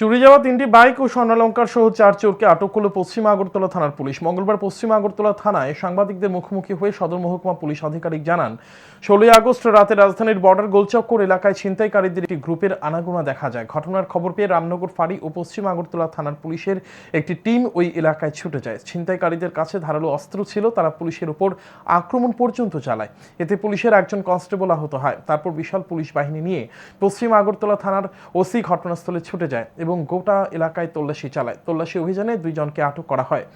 চুরি যাওয়া তিনটি বাইক ও স্বর্ণালঙ্কার সহ চার চোরকে আটক করল পশ্চিম আগরতলা থানার পুলিশ। মঙ্গলবার পশ্চিম আগরতলা থানায় সাংবাদিকদের মুখোমুখি হয়ে সদর মহকুমা পুলিশ আধিকারিক জানান, ষোলোই আগস্ট রাতে রাজধানীর বর্ডার গোলচক্কর এলাকায় ছিনতাইকারীদের একটি গ্রুপের আনাগোনা দেখা যায়। ঘটনার খবর পেয়ে রামনগর ফাঁড়ি ও পশ্চিম আগরতলা থানার পুলিশের একটি টিম ওই এলাকায় ছুটে যায়। ছিনতাইকারীদের কাছে ধারালো অস্ত্র ছিল, তারা পুলিশের উপর আক্রমণ পর্যন্ত চালায়। এতে পুলিশের একজন কনস্টেবল আহত হয়। তারপর বিশাল পুলিশ বাহিনী নিয়ে পশ্চিম আগরতলা থানার ওসি ঘটনাস্থলে ছুটে যায়। এবং গোটা এলাকায় তল্লাশি চালায়। তল্লাশি অভিযানে দুইজনকে আটক করা হয়।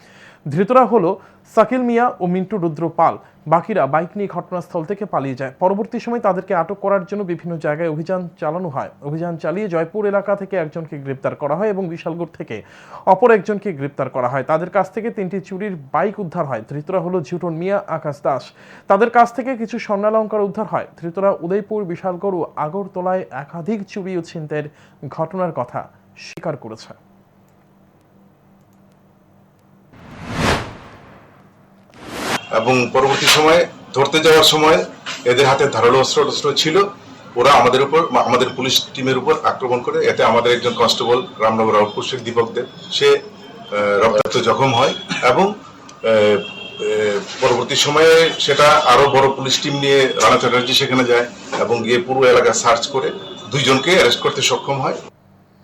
ধৃতরা হলো সাকিল মিয়া ও মিন্টু রুদ্র পাল। বাকিরা বাইক নিয়ে ঘটনাস্থল থেকে পালিয়ে যায়। পরবর্তী সময় তাদেরকে আটক করার জন্য বিভিন্ন জায়গায় অভিযান চালানো হয়। অভিযান চালিয়ে জয়পুর এলাকা থেকে একজনকে গ্রেপ্তার করা হয় এবং বিশালগড় থেকে অপর একজনকে গ্রেপ্তার করা হয়। তাদের কাছ থেকে তিনটি চুরির বাইক উদ্ধার হয়। ধৃতরা হলো ঝুটন মিয়া, আকাশ দাস। তাদের কাছ থেকে কিছু স্বর্ণালঙ্কার উদ্ধার হয়। ধৃতরা উদয়পুর, বিশালগড় ও আগরতলায় একাধিক চুরি ও ছিনতাইয়ের ঘটনার কথা। স্বীকার করেছে। এবং পরবর্তী সময়ে, ধরতে যাওয়ার সময় এদের হাতে ধারালো অস্ত্র অস্ত্র ছিল। ওরা আমাদের উপর, আমাদের পুলিশ টিমের উপর আক্রমণ করে। এতে আমাদের একজন কনস্টেবল রামনগর আউটপোস্টের দীপক দেব সে রক্তাক্ত জখম হয় এবং পরবর্তী সময়ে সেটা আরও বড় পুলিশ টিম নিয়ে রানা চ্যাটার্জি সেখানে যায় এবং গিয়ে পুরো এলাকা সার্চ করে দুইজনকে অ্যারেস্ট করতে সক্ষম হয়।